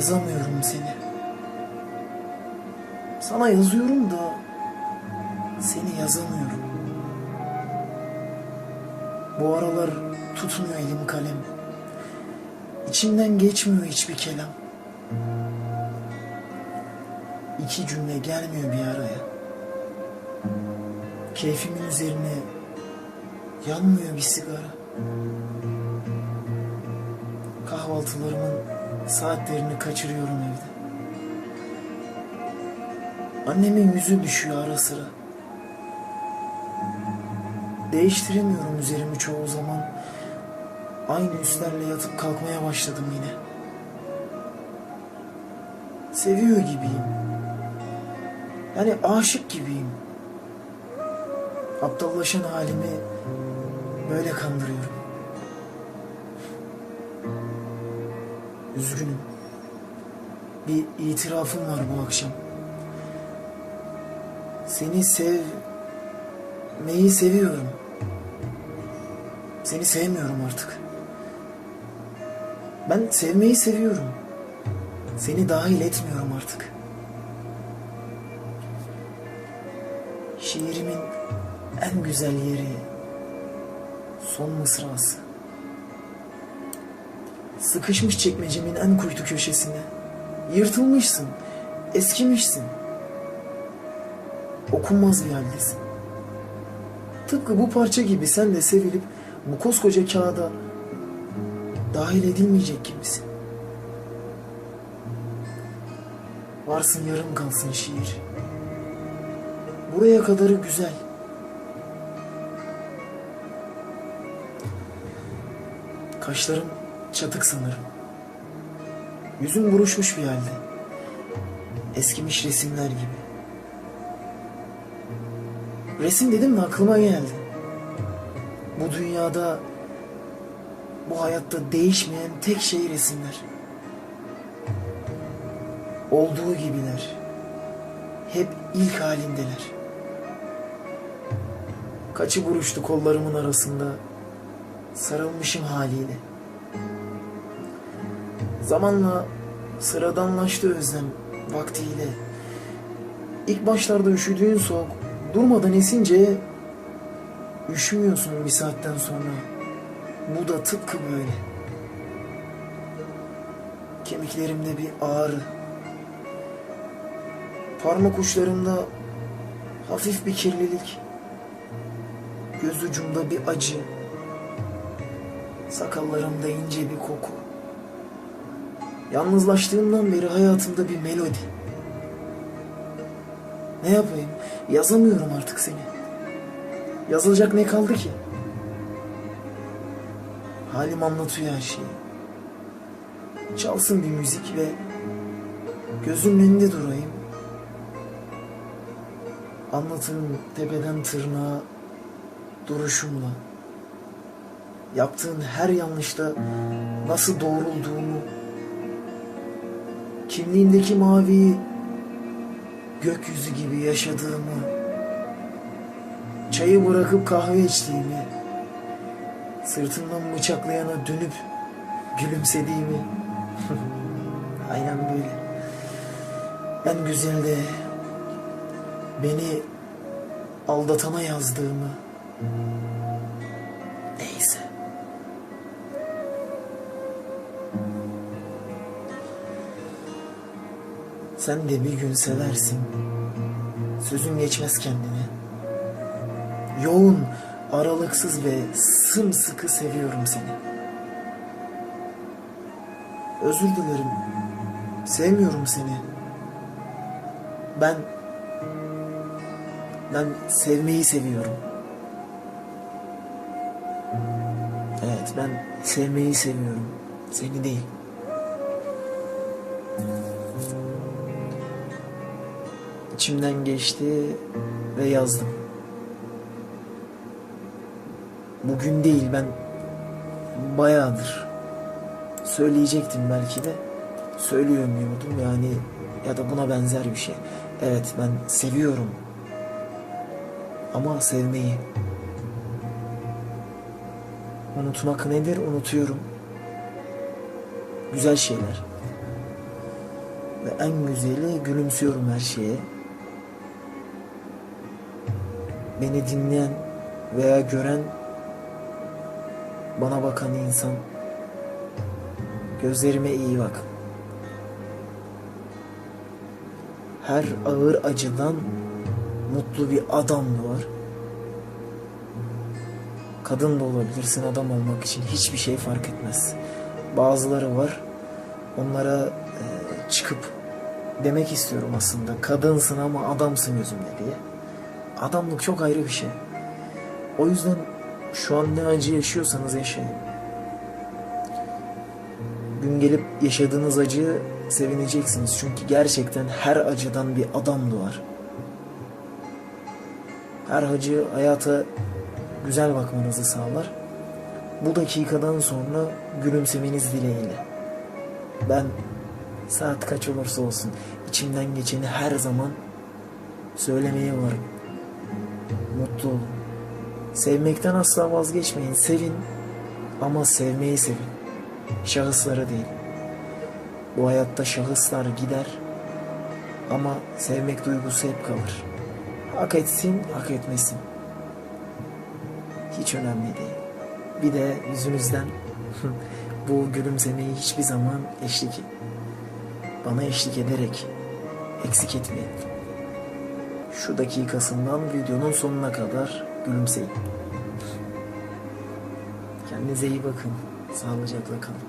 Yazamıyorum seni. Sana yazıyorum da seni yazamıyorum. Bu aralar tutmuyor elim kalem. İçimden geçmiyor hiçbir kelam. İki cümle gelmiyor bir araya. Keyfimin üzerine yanmıyor bir sigara. Kahvaltılarımın saatlerini kaçırıyorum evde. Annemin yüzü düşüyor ara sıra. Değiştiremiyorum üzerimi çoğu zaman. Aynı üstlerle yatıp kalkmaya başladım yine. Seviyor gibiyim. Yani aşık gibiyim. Aptallaşan halimi böyle kandırıyorum. Üzgünüm. Bir itirafım var bu akşam. Seni sevmeyi seviyorum. Seni sevmiyorum artık. Ben sevmeyi seviyorum. Seni dahil etmiyorum artık. Şiirimin en güzel yeri son mısrası. Sıkışmış çekmecemin en kuytu köşesine. Yırtılmışsın, eskimişsin. Okunmaz bir haldesin. Tıpkı bu parça gibi sen de sevilip bu koskoca kağıda dahil edilmeyecek gibisin. Varsın yarım kalsın şiir. Buraya kadarı güzel. Kaşlarım çatık sanırım. Yüzüm buruşmuş bir halde. Eskimiş resimler gibi. Resim dedim mi aklıma geldi. Bu dünyada, bu hayatta değişmeyen tek şey resimler. Olduğu gibiler. Hep ilk halindeler. Kaçı buruştu kollarımın arasında. Sarılmışım haliyle. Zamanla sıradanlaştı özlem vaktiyle. İlk başlarda üşüdüğün soğuk durmadan esince üşümüyorsun bir saatten sonra. Bu da tıpkı böyle. Kemiklerimde bir ağrı. Parmak uçlarımda hafif bir kirlilik. Göz ucumda bir acı. Sakallarımda ince bir koku. Yalnızlaştığımdan beri hayatımda bir melodi. Ne yapayım? Yazamıyorum artık seni. Yazılacak ne kaldı ki? Halim anlatıyor her şeyi. Çalsın bir müzik ve gözümün önünde durayım. Anlatırım tepeden tırnağa duruşumla. Yaptığın her yanlışta nasıl doğrulduğumu, kimliğindeki maviyi gökyüzü gibi yaşadığımı, çayı bırakıp kahve içtiğimi, sırtımdan bıçaklayana dönüp gülümsediğimi, aynen böyle. En güzel de beni aldatana yazdığımı, neyse. Sen de bir gün seversin. Sözün geçmez kendine. Yoğun, aralıksız ve sımsıkı seviyorum seni. Özür dilerim. Sevmiyorum seni. Ben ben sevmeyi seviyorum. Evet, ben sevmeyi seviyorum. Seni değil. İçimden geçti ve yazdım. Bugün değil ben bayağıdır söyleyecektim belki de söyleyemiyordum yani ya da buna benzer bir şey. Evet ben seviyorum ama sevmeyi. Unutmak nedir? Unutuyorum. Güzel şeyler. Ve en güzeli gülümsüyorum her şeye. Beni dinleyen veya gören bana bakan insan gözlerime iyi bak. Her ağır acıdan mutlu bir adam var. Kadın da olabilirsin adam olmak için hiçbir şey fark etmez. Bazıları var. Onlara e, çıkıp demek istiyorum aslında. Kadınsın ama adamsın gözümde diye. Adamlık çok ayrı bir şey. O yüzden şu an ne acı yaşıyorsanız yaşayın. Gün gelip yaşadığınız acıyı sevineceksiniz. Çünkü gerçekten her acıdan bir adam doğar. Her acı hayata güzel bakmanızı sağlar. Bu dakikadan sonra gülümsemeniz dileğiyle. Ben saat kaç olursa olsun içimden geçeni her zaman söylemeye varım. Mutlu olun. Sevmekten asla vazgeçmeyin. Sevin ama sevmeyi sevin. Şahısları değil. Bu hayatta şahıslar gider ama sevmek duygusu hep kalır. Hak etsin, hak etmesin. Hiç önemli değil. Bir de yüzünüzden bu gülümsemeyi hiçbir zaman eşlik bana eşlik ederek eksik etmeyin. Şu dakikasından videonun sonuna kadar gülümseyin. Kendinize iyi bakın. Sağlıcakla kalın.